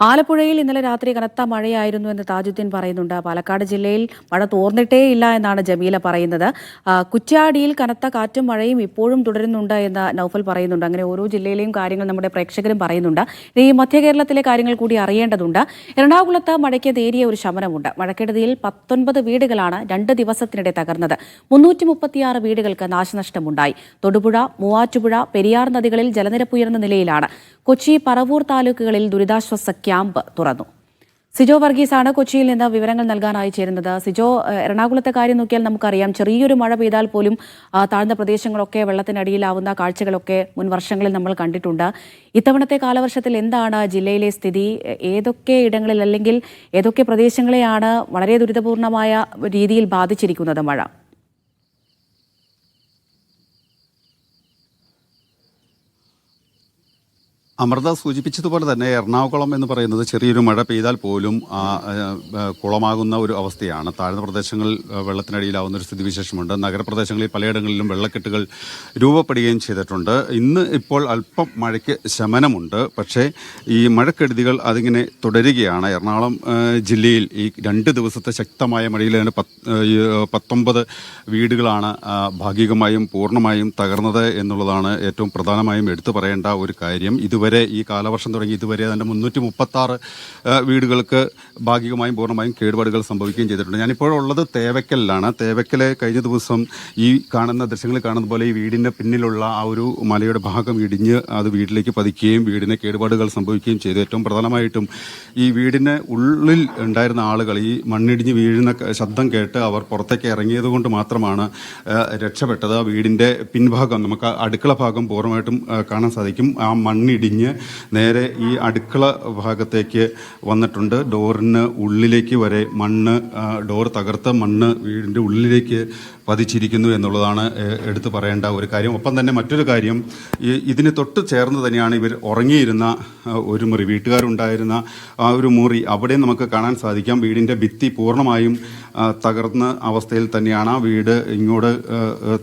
ആലപ്പുഴയിൽ ഇന്നലെ രാത്രി കനത്ത മഴയായിരുന്നു എന്ന് താജുദ്ദീൻ പറയുന്നുണ്ട്. പാലക്കാട് ജില്ലയിൽ മഴ തോർന്നിട്ടേ ഇല്ല എന്നാണ് ജമീല പറയുന്നത്. കുറ്റ്യാടിയിൽ കനത്ത കാറ്റും മഴയും ഇപ്പോഴും തുടരുന്നുണ്ട് എന്ന് നൌഫൽ പറയുന്നുണ്ട്. അങ്ങനെ ഓരോ ജില്ലയിലെയും കാര്യങ്ങൾ നമ്മുടെ പ്രേക്ഷകരും പറയുന്നുണ്ട്. ഈ മധ്യ കേരളത്തിലെ കാര്യങ്ങൾ കൂടി അറിയേണ്ടതുണ്ട്. എറണാകുളത്ത് മഴയ്ക്ക് നേരിയ ഒരു ശമനമുണ്ട്. മഴക്കെടുതിയിൽ പത്തൊൻപത് വീടുകളാണ് രണ്ട് ദിവസത്തിനിടെ തകർന്നത്. മുന്നൂറ്റി മുപ്പത്തിയാറ് വീടുകൾക്ക് നാശനഷ്ടമുണ്ടായി. തൊടുപുഴ മൂവാറ്റുപുഴ പെരിയാർ നദികളിൽ ജലനിരപ്പ് ഉയർന്ന നിലയിലാണ്. കൊച്ചി പറവൂർ താലൂക്കുകളിൽ ദുരിതാശ്വാസ ക്യാമ്പ് തുറന്നു. സിജോ വർഗീസാണ് കൊച്ചിയിൽ നിന്ന് വിവരങ്ങൾ നൽകാനായി ചേരുന്നത്. സിജോ എറണാകുളത്തെ കാര്യം നോക്കിയാൽ നമുക്കറിയാം ചെറിയൊരു മഴ പെയ്താൽ പോലും താഴ്ന്ന പ്രദേശങ്ങളൊക്കെ വെള്ളത്തിനടിയിലാവുന്ന കാഴ്ചകളൊക്കെ മുൻ വർഷങ്ങളിൽ നമ്മൾ കണ്ടിട്ടുണ്ട്. ഇത്തവണത്തെ കാലവർഷത്തിൽ എന്താണ് ജില്ലയിലെ സ്ഥിതി? ഏതൊക്കെ ഇടങ്ങളിൽ അല്ലെങ്കിൽ ഏതൊക്കെ പ്രദേശങ്ങളെയാണ് വളരെ ദുരിതപൂർണമായ രീതിയിൽ ബാധിച്ചിരിക്കുന്നത് മഴ? അമൃത സൂചിപ്പിച്ചതുപോലെ തന്നെ എറണാകുളം എന്ന് പറയുന്നത് ചെറിയൊരു മഴ പെയ്താൽ പോലും കുളമാകുന്ന ഒരു അവസ്ഥയാണ്. താഴ്ന്ന പ്രദേശങ്ങളിൽ വെള്ളത്തിനടിയിലാവുന്ന ഒരു സ്ഥിതിവിശേഷമുണ്ട്. നഗരപ്രദേശങ്ങളിൽ പലയിടങ്ങളിലും വെള്ളക്കെട്ടുകൾ രൂപപ്പെടുകയും ചെയ്തിട്ടുണ്ട്. ഇന്ന് ഇപ്പോൾ അല്പം മഴയ്ക്ക് ശമനമുണ്ട്. പക്ഷേ ഈ മഴക്കെടുതികൾ അതിങ്ങനെ തുടരുകയാണ്. എറണാകുളം ജില്ലയിൽ ഈ രണ്ട് ദിവസത്തെ ശക്തമായ മഴയിൽ തന്നെ പത്തൊമ്പത് വീടുകളാണ് ഭാഗികമായും പൂർണമായും തകർന്നത് എന്നുള്ളതാണ് ഏറ്റവും പ്രധാനമായും എടുത്തു പറയേണ്ട ഒരു കാര്യം. ഇതുവരെ ഈ കാലവർഷം തുടങ്ങി ഇതുവരെ തന്നെ മുന്നൂറ്റി മുപ്പത്താറ് വീടുകൾക്ക് ഭാഗികമായും പൂർണമായും കേടുപാടുകൾ സംഭവിക്കുകയും ചെയ്തിട്ടുണ്ട്. ഞാനിപ്പോഴുള്ളത് തേവക്കലിലാണ് തേവക്കലെ കഴിഞ്ഞ ദിവസം ഈ കാണുന്ന ദൃശ്യങ്ങൾ കാണുന്ന പോലെ ഈ വീടിന്റെ പിന്നിലുള്ള ആ ഒരു മലയുടെ ഭാഗം ഇടിഞ്ഞ് അത് വീട്ടിലേക്ക് പതിക്കുകയും വീടിന് കേടുപാടുകൾ സംഭവിക്കുകയും ചെയ്തു. ഏറ്റവും പ്രധാനമായിട്ടും ഈ വീടിന് ഉള്ളിൽ ഉണ്ടായിരുന്ന ആളുകൾ ഈ മണ്ണിടിഞ്ഞ് വീഴുന്ന ശബ്ദം കേട്ട് അവർ പുറത്തേക്ക് ഇറങ്ങിയത് കൊണ്ട് മാത്രമാണ് രക്ഷപ്പെട്ടത്. ആ വീടിന്റെ പിൻഭാഗം നമുക്ക് അടുക്കള ഭാഗം പൂർണമായിട്ടും കാണാൻ സാധിക്കും. ആ മണ്ണിടിഞ്ഞ് നേരെ ഈ അടുക്കള ഭാഗത്തേക്ക് വന്നിട്ടുണ്ട്. ഡോറിന് ഉള്ളിലേക്ക് വരെ മണ്ണ് ഡോർ തകർത്ത മണ്ണ് വീടിന്റെ ഉള്ളിലേക്ക് പതിച്ചിരിക്കുന്നു എന്നുള്ളതാണ് എടുത്തു പറയേണ്ട ഒരു കാര്യം. ഒപ്പം തന്നെ മറ്റൊരു കാര്യം ഇതിന് തൊട്ട് ചേർന്ന് തന്നെയാണ് ഇവർ ഉറങ്ങിയിരുന്ന ഒരു മുറി വീട്ടുകാരുണ്ടായിരുന്ന ആ ഒരു മുറി. അവിടെ നമുക്ക് കാണാൻ സാധിക്കാം. വീടിന്റെ ഭിത്തി പൂർണമായും തകർന്ന അവസ്ഥയിൽ തന്നെയാണ് ആ വീട് ഇങ്ങോട്ട്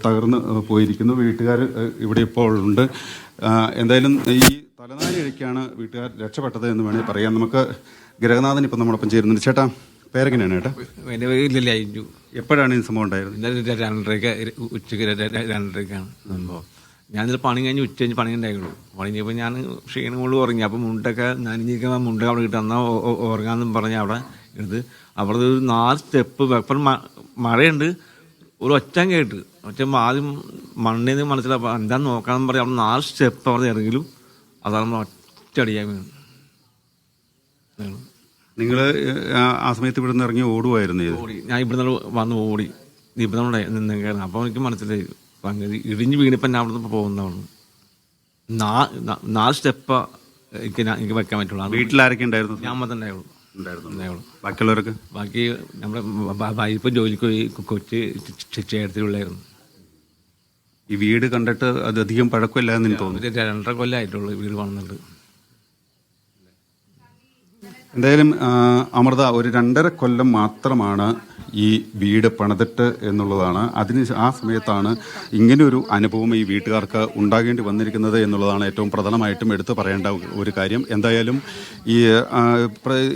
തകർന്ന് പോയിരിക്കുന്നു. വീട്ടുകാർ ഇവിടെ ഇപ്പോൾ ഉണ്ട്. എന്തായാലും ഈ തലനാരിഴയ്ക്കാണ് വീട്ടുകാർ രക്ഷപ്പെട്ടത് എന്ന് വേണമെങ്കിൽ പറയാം. നമുക്ക് ഗ്രഹനാഥൻ ഇപ്പം നമ്മളൊപ്പം ചേരുന്നുണ്ട്. ചേട്ടാ പേരെങ്ങനെയാണ് ചേട്ടാ എന്റെ എപ്പോഴാണ് ഈ സംഭവം ഉണ്ടായിരുന്നത് ഇന്നലെ രണ്ടരയ്ക്ക് ഉച്ചയ്ക്ക് രണ്ടരയ്ക്കാണ് സംഭവം. ഞാൻ ഇതിൽ പണി കഴിഞ്ഞ് ഉച്ച കഴിഞ്ഞ് പണി ഉണ്ടായുള്ളൂ. പണി കഴിഞ്ഞപ്പോൾ ഞാൻ ക്ഷീണം കൊണ്ട് ഉറങ്ങി. അപ്പം മുണ്ടൊക്കെ നനഞ്ഞിരിക്കുന്ന മുണ്ടൊക്കെ അവിടെ കിട്ടും. എന്നാൽ ഉറങ്ങാമെന്നും പറഞ്ഞ് അവിടെ എടുത്ത് അവിടെ ഒരു നാല് സ്റ്റെപ്പ് വെപ്പം മഴയുണ്ട്. ഒരു ഒച്ച കേട്ട്. ഒറ്റ ആദ്യം മണ്ണിൽ നിന്ന് മനസ്സിലാവും എന്താ നോക്കാമെന്ന് പറഞ്ഞ് അവിടെ നാല് സ്റ്റെപ്പ് അവിടെ ഇറങ്ങിലും. അതാണ് നമ്മൾ ഒറ്റയടിയായി വീണു. നിങ്ങൾ ആ സമയത്ത് ഇവിടെ നിന്ന് ഇറങ്ങി ഓടുമായിരുന്നു ഇത് ഓടി. ഞാൻ ഇവിടുന്ന് വന്ന് ഓടി. നീ ഇപ്പം നമ്മുടെ നിന്നെങ്കിലും അപ്പോൾ എനിക്ക് മനസ്സിലായി. സംഗതി ഇടിഞ്ഞ് വീണിപ്പം ഞാൻ അവിടെ പോകുന്നതാണ്. നാ നാ- നാല് സ്റ്റെപ്പ് എനിക്ക് ഞാൻ- എനിക്ക് വെക്കാൻ പറ്റുള്ളൂ. വീട്ടിലാരൊക്കെ ഉണ്ടായിരുന്നു? ഞാൻ മാത്രമേ ഉണ്ടായുള്ളൂ ബാക്കിയുള്ളവർക്ക് ബാക്കി നമ്മുടെ വൈഫ് ജോലിക്ക് പോയി കൊച്ച് ചേട്ടത്തിലുള്ളായിരുന്നു ഈ വീട് കണ്ടിട്ട് അത് അധികം പഴക്കമില്ല എന്ന് എനിക്ക് തോന്നുന്നു. രണ്ടര കൊല്ലമായിട്ടുള്ളൂ വീട് വന്നിട്ട് എന്തായാലും അമൃത ഒരു രണ്ടര കൊല്ലം മാത്രമാണ് ഈ വീട് പണിതിട്ട് എന്നുള്ളതാണ്. അതിന് ആ സമയത്താണ് ഇങ്ങനെയൊരു അനുഭവം ഈ വീട്ടുകാർക്ക് ഉണ്ടാകേണ്ടി വന്നിരിക്കുന്നത് എന്നുള്ളതാണ് ഏറ്റവും പ്രധാനമായിട്ടും എടുത്തു പറയേണ്ട ഒരു കാര്യം. എന്തായാലും ഈ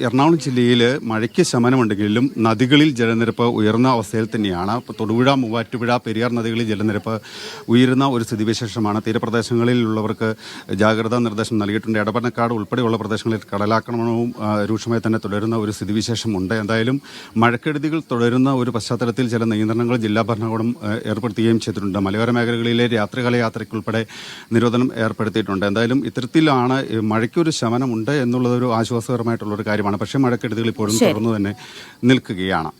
എറണാകുളം ജില്ലയിൽ മഴയ്ക്ക് ശമനമുണ്ടെങ്കിലും നദികളിൽ ജലനിരപ്പ് ഉയർന്ന അവസ്ഥയിൽ തന്നെയാണ്. തൊടുപുഴ മൂവാറ്റുപുഴ പെരിയാർ നദികളിൽ ജലനിരപ്പ് ഉയരുന്ന ഒരു സ്ഥിതിവിശേഷമാണ്. തീരപ്രദേശങ്ങളിലുള്ളവർക്ക് ജാഗ്രതാ നിർദ്ദേശം നൽകിയിട്ടുണ്ട്. എടപ്പനക്കാട് ഉൾപ്പെടെയുള്ള പ്രദേശങ്ങളിൽ കടലാക്രമണവും രൂക്ഷമായി തന്നെ തുടരുന്ന ഒരു സ്ഥിതിവിശേഷമുണ്ട്. എന്തായാലും മഴക്കെടുതികൾ തുടരുന്ന ഒരു പശ്ചാത്തലത്തിൽ ചില നിയന്ത്രണങ്ങൾ ജില്ലാ ഭരണകൂടം ഏർപ്പെടുത്തുകയും ചെയ്തിട്ടുണ്ട്. മലയോര മേഖലകളിലെ രാത്രികാല യാത്രയ്ക്കുൾപ്പെടെ നിരോധനം ഏർപ്പെടുത്തിയിട്ടുണ്ട്. എന്തായാലും ഇത്തരത്തിലാണ് മഴയ്ക്കൊരു ശമനമുണ്ട് എന്നുള്ളതൊരു ആശ്വാസകരമായിട്ടുള്ള ഒരു കാര്യമാണ്. പക്ഷേ മഴക്കെടുതികൾ ഇപ്പോഴും തുടർന്നു തന്നെ നിൽക്കുകയാണ്.